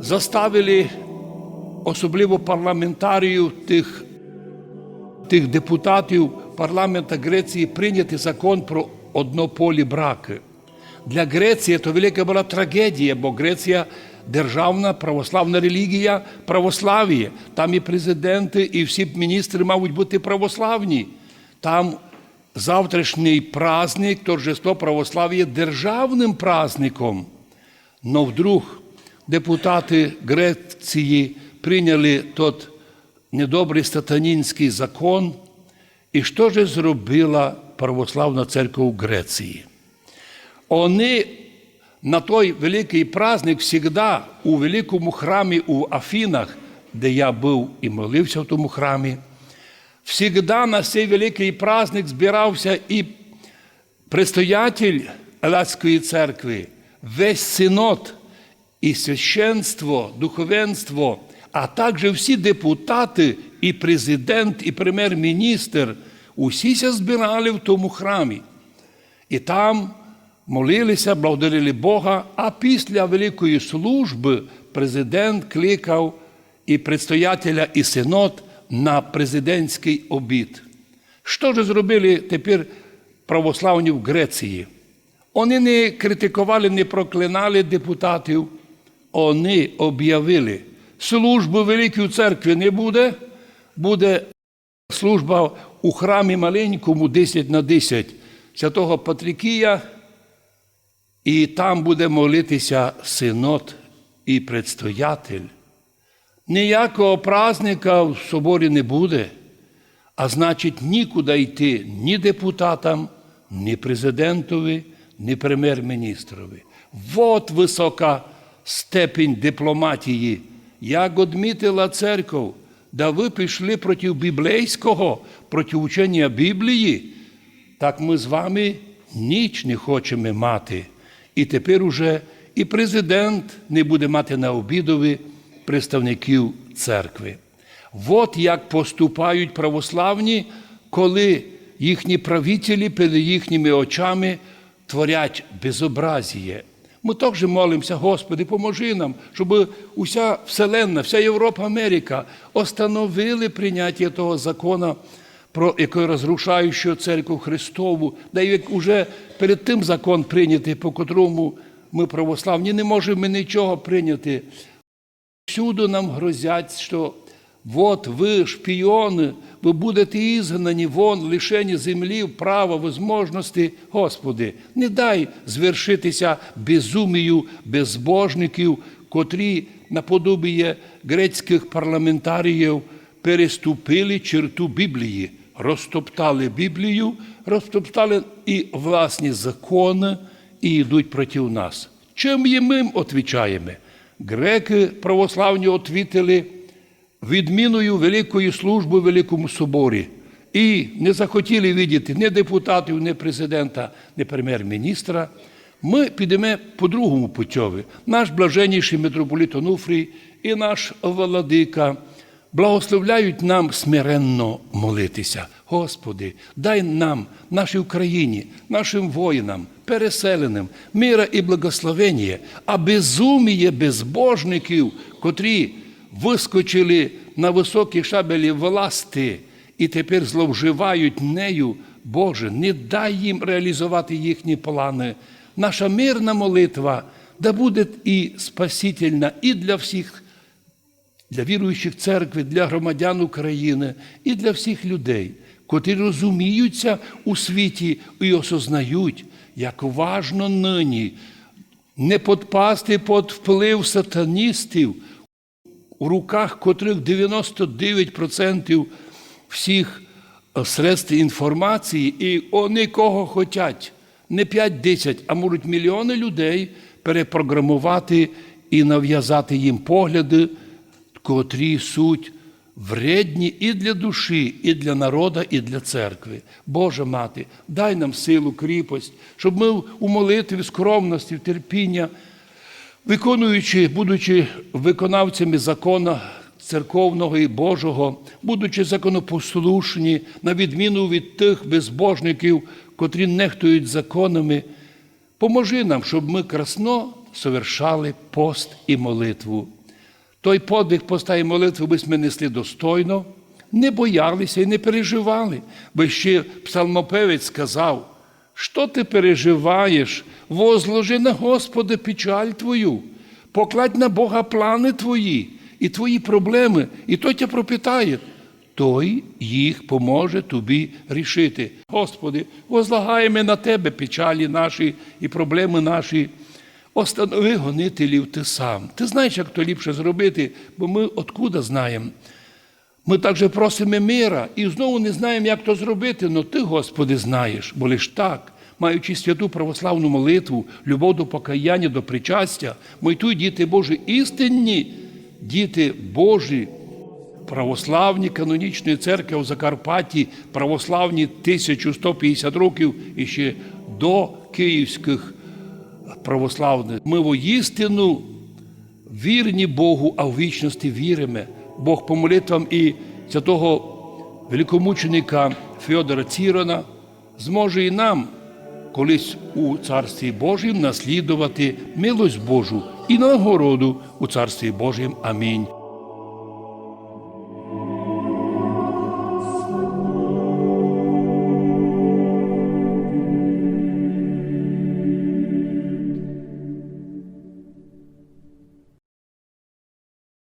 заставили особливо парламентарію тих, тих депутатів парламента Греції прийняти закон про однополі браки. Для Греції це велика була трагедія, бо Греція державна православна релігія, православ'я. Там і президенти, і всі міністри мають бути православні. Там завтрашній праздник, торжество православ'я державним праздником. Но вдруг депутати Греції прийняли тот недобрий сатанінський закон. І що ж зробила православна церква в Греції? Вони на той великий праздник завжди у великому храмі у Афінах, де я був і молився в тому храмі, завжди на цей великий праздник збирався і предстоятель Елацької церкви, весь синод, і священство, духовенство, а також всі депутати, і президент, і прем'єр-міністр, усіся збирали в тому храмі. І там молилися, благодарили Бога, а після великої служби президент кликав і предстоятеля, і синод на президентський обід. Що ж зробили тепер православні в Греції? Вони не критикували, не проклинали депутатів, вони об'явили, служби Великої церкви не буде, буде служба у храмі маленькому 10 на 10 святого Патрикія, і там буде молитися синод і предстоятель. Ніякого праздника в соборі не буде, а значить, нікуди йти ні депутатам, ні президентові, ні прем'єр-міністрові. Вот висока степень дипломатії. Як одмітила церков, да ви пішли проти біблейського, проти учення Біблії, так ми з вами ніч не хочемо мати. І тепер уже і президент не буде мати на обідові представників церкви. От як поступають православні, коли їхні правителі перед їхніми очами творять безобразіє. Ми також молимося, Господи, поможи нам, щоб уся Вселенна, вся Європа, Америка остановили прийняття того закону, про який розрушаючого церкву Христову, да як перед тим закон прийнятий, по котрому ми православні не можемо нічого прийняти. Всюди нам грозять, що от ви, шпіони, ви будете ізгнані вон, лишені землі, права, возможності. Господи, не дай звершитися безумію безбожників, котрі наподобіє грецьких парламентаріїв переступили черту Біблії, розтоптали Біблію, розтоптали і власні закони і йдуть проти нас. Чим їм ми відповідаємо? Греки православні відвітили відміною великої служби в Великому соборі. І не захотіли видіти ні депутатів, ні президента, ні прем'єр-міністра. Ми підемо по другому путьові. Наш блаженніший митрополит Онуфрій і наш владика благословляють нам смиренно молитися. Господи, дай нам, нашій Україні, нашим воїнам, переселеним, мира і благословення, а безуміє безбожників, котрі вискочили на високі шабелі власти і тепер зловживають нею, Боже, не дай їм реалізувати їхні плани. Наша мирна молитва да буде і спасительна, і для всіх для віруючих церкви, для громадян України і для всіх людей, котрі розуміються у світі і осознають, як важно нині не підпасти під вплив сатаністів, у руках котрих 99% всіх средств інформації, і вони кого хочуть, не 5-10, а можуть мільйони людей перепрограмувати і нав'язати їм погляди котрі суть вредні і для душі, і для народа, і для церкви. Боже мати, дай нам силу, кріпость, щоб ми у молитві, скромності, терпіння, виконуючи, будучи виконавцями закону церковного і Божого, будучи законопослушні, на відміну від тих безбожників, котрі нехтують законами, поможи нам, щоб ми красно совершали пост і молитву. Той подвиг поста і молитви ми несли достойно, не боялися і не переживали. Бо ще псалмопевець сказав, що ти переживаєш, возложи на Господа печаль твою, покладь на Бога плани твої і твої проблеми, і той тебе пропитає. Той їх поможе тобі рішити. Господи, возлагаємо на Тебе печалі наші і проблеми наші. Останови гонителів ти сам. Ти знаєш, як то ліпше зробити, бо ми откуда знаємо. Ми також просимо мира і знову не знаємо, як то зробити, але ти, Господи, знаєш, бо лиш так, маючи святу православну молитву, любов до покаяння, до причастя, ми тут, діти Божі, істинні, діти Божі, православні канонічної церкви у Закарпатті, православні 1150 років і ще до київських православних. Ми воістину вірні Богу, а в вічності віримо. Бог по молитвам і святого великомученика Феодора Цірона зможе і нам колись у Царстві Божім наслідувати милость Божу і нагороду у Царстві Божім. Амінь.